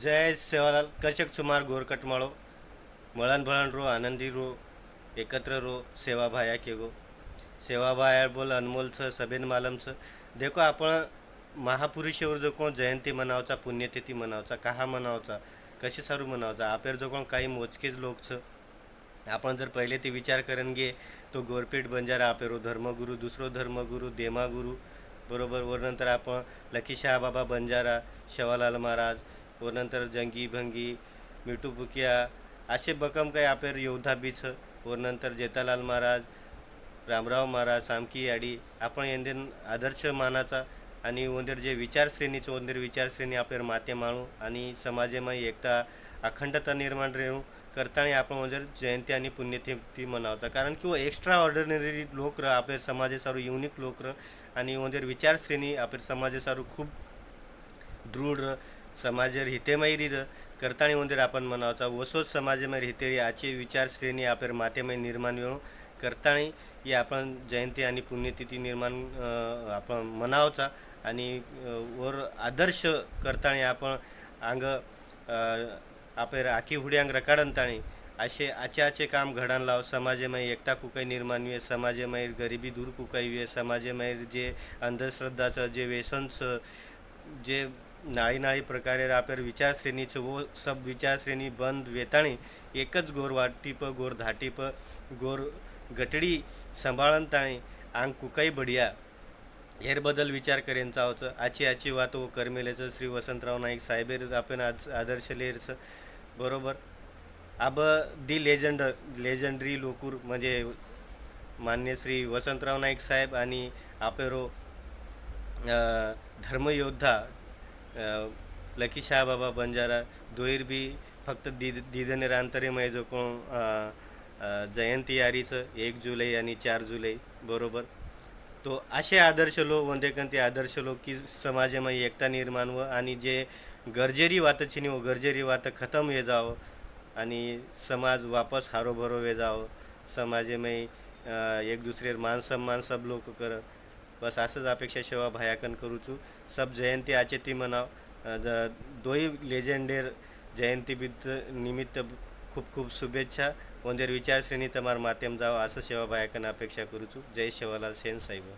जय सेवालाल कर्षक सुमार गोरकट माळो मळण भळण रो आनंदी रो एकत्र रो सेवा भाया के गो. सेवा भाया बोल अनमोल छ सबेन मालम छ देखो आपण महापुरुषेवर जो कोण जयंती मनावचा पुण्यतिथी मनावचा कहा मनावचा कसे सारू मनावचा आपल्यावर जो कोण काही मोजकेच लोक छ आपण जर पहिले ते विचार करून घे तो गोरपेठ बंजारा आपेरो धर्मगुरू दुसरो धर्मगुरू देमागुरू बरोबर वर नंतर आपण लकीशाह बाबा बंजारा शेवालाल महाराज व नंतर जंगी भंगी मिठू असे बकम काही आपले योद्धा बीच व नंतर जेतालाल महाराज रामराव महाराज सामकी याडी आपण यांदेन आदर्श मानाचा आणि उंदेर जे विचारश्रेणीचं उंदेर विचारश्रेणी आपले माते माणू आणि समाजामध्ये एकता अखंडता निर्माण रेणू करताना आपण म्हणजे जयंती आणि पुण्यतिथी मनावता कारण की एक्स्ट्रा ऑर्डिनरी लोक र आपल्या समाजासारू युनिक लोक र आणि म्हणजे विचारश्रेणी आपल्या समाजासारू खूप दृढ समाजर हितेमयी हितेमयरी करताणी मंदिर आपण मनावचा वसोच समाजामध्ये हितेरी आजची विचारश्रेणी आपल्या मातेमय निर्माण येऊन करताणी ही आपण जयंती आणि पुण्यतिथी निर्माण आपण मनावचा आणि वर आदर्श करताणी आपण अंग आपेर आपल्या आखी हुड्यांग रकाडंताणी असे आचे आचे काम घडान लाव समाजमय एकता कुकाई निर्माण वे समाजमय गरिबी दूर कुकाई वे समाजमय जे अंधश्रद्धाचं जे व्यसनचं जे नाळी नाळी प्रकारे रापेर विचारश्रेणीचं व सब विचारश्रेणी बंद वेताणी एकच गोर वाटीप गोर धाटीप गोर गटडी सांभाळणताणी आंग कुकाई बढिया. हेरबदल विचार करेन चावचं. आची आची वात व करमेलेचं श्री वसंतराव नाईक साहेबेर आपण आज आदर्श लेरचं. बरोबर? अब दी लेजंड लेजंडरी लोकूर म्हणजे मान्य श्री वसंतराव नाईक साहेब आणि आपेरो अ, धर्मयोद्धा लकी बाबा बंजारा दोईर बी फक्त दिद दिदने अंतरेमय जो कोण जयंती यारीचं एक जुलै आणि चार जुलै बरोबर. तो असे आदर्श लोक वंदेकन आदर्श लोक की समाजामध्ये एकता निर्माण व आणि जे गरजेरी वातं चिनी व गरजेरी वातं खतम हे जावं आणि समाज वापस हारोभरो वे जावं समाजामध्ये एक दुसरे मान सन्मान सब लोक कर. बस असंच अपेक्षा सेवा भयाकन करूचू सब जयंती आचेती म्हणाव दोही द- दोई लेजेंडेर जयंतीबद्द निमित्त खूप खूप शुभेच्छा. वंदेर विचारश्रेणी तमार माध्यम जावं. असं सेवा भयाकन अपेक्षा करूचू जय शेवालाल सेन साहेब.